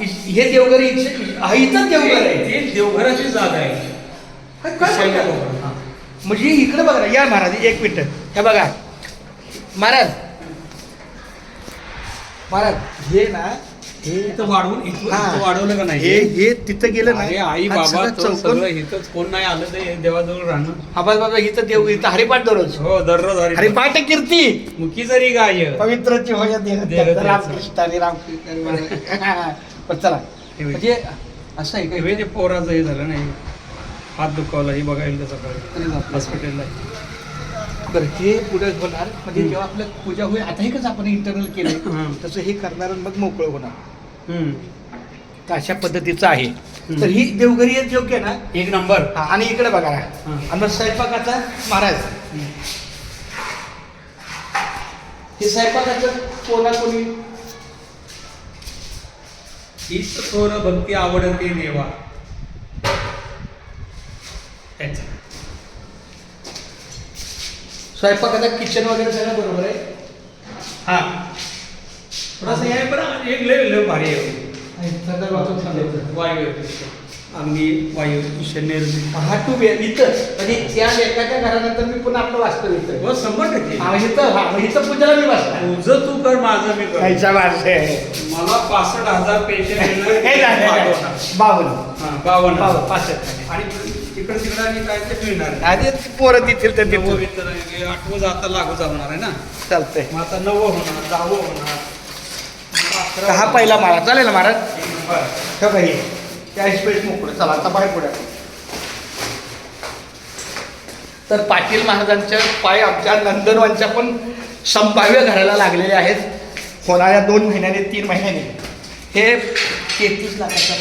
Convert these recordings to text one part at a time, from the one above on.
हे देवघर इथे- इथं देवघर आहे. ते देवघराची जागा आहे. काय. म्हणजे इकडे बघा ना या महाराज एक मिनिट. हे बघा. महाराज. महाराज हे ना हे इथं वाढवून इथं वाढवलं का नाही? हे हे तिथं गेलं ना अरे आई बाबा सगळं तो इथंच कोण नाही आलं तर देवाजवळ राहणं. बस बाबा इथं देव इथं हरिपाठ दररोज. हो दररोज हरी हरिपाठ कीर्ती. मुखी जरी गाय. पवित्रची होय देह. रामकृष्ण रामकृष्ण. पण चला हे. म्हणजे असं आहे हे का ते पोराचं हे झालं नाही हात दुखावला हे बघायला सकाळी. हॉस्पिटलला. बरं हे पुढे होणार म्हणजे जेव्हा आपलं पूजा होईल आता हे कसं आपण इंटरनल केलंय हं. तसं हे करणार मग मोकळं होणार. तर अशा पद्धतीचं आहे. तर ही देवघरी योग्य ना? एक नंबर. हा, आणि इकडे बघा हं. आणि मग स्वयंपाकाचा महाराज. हे स्वयंपाकाचं कोणा कोणी थोर भक्ती आवडते देवा. त्याच्या स्वयंपाकाचा किचन वगैरे सगळं बरोबर आहे? हा. थोडासा हे बरं एक लय लय भारी आहे. संदर्भ वाचून सांगायचं. वायू अग्नी वायू ईशान्य हा टू बी इथं. म्हणजे त्या एकाच्या घरानंतर मी पुन्हा आपलं वास्तव इथं. हो शंभर टक्के. हा, इथं हा मग इथं पूजाला मी बसणार. तुझं तू कर माझं मी कर. खायचा माणसं आहे. मला पासष्ट हजार पेन्शन हे नाही, नाही, नाही. बावन्न. हा बावन्न. बावन्न पासष्ट. आणि इकडे तिकडे आणि काय ते मिळणार. आधी पोरं देतील तर नववं देतील वेतन आहे, आठवं आता लागू जाणार आहे ना. चालतंय. मग आता नववं होणार दहावं होणार. तर हा पहिला माळा चालेल ना महाराज बाई त्या स्पेस मोकळं. चला आता बाहेर पुढे तर पाटील महाराजांच्या पाय आमच्या नंदनवनच्या पण संभाव्य घराला लागलेले आहेत. होणाऱ्या दोन महिन्याने तीन महिन्याने. हे तेहतीस लाखाचा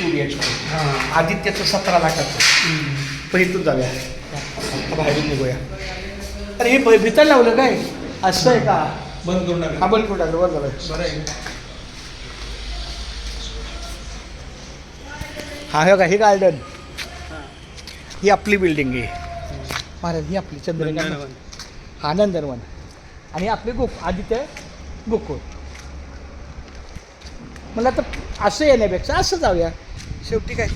टू बी एच हा. आदित्यचं सतरा लाखाचं. पण इथून जाऊया. बाहेरून निघूया. अरे हे भितर लावलं काय? असं आहे का? बंद करून हा बंद कुठं टाकलं. बरं झालं बरं आहे. हा हे का हे गार्डन ही. आपली बिल्डिंग आहे. महाराज ही आपली चंद्रकांत नंदनवन. हा नंदनवन. आणि आपले गोक आदित्य गोकुळ. मला तर असं येण्यापेक्षा असं जाऊया. शेवटी काय?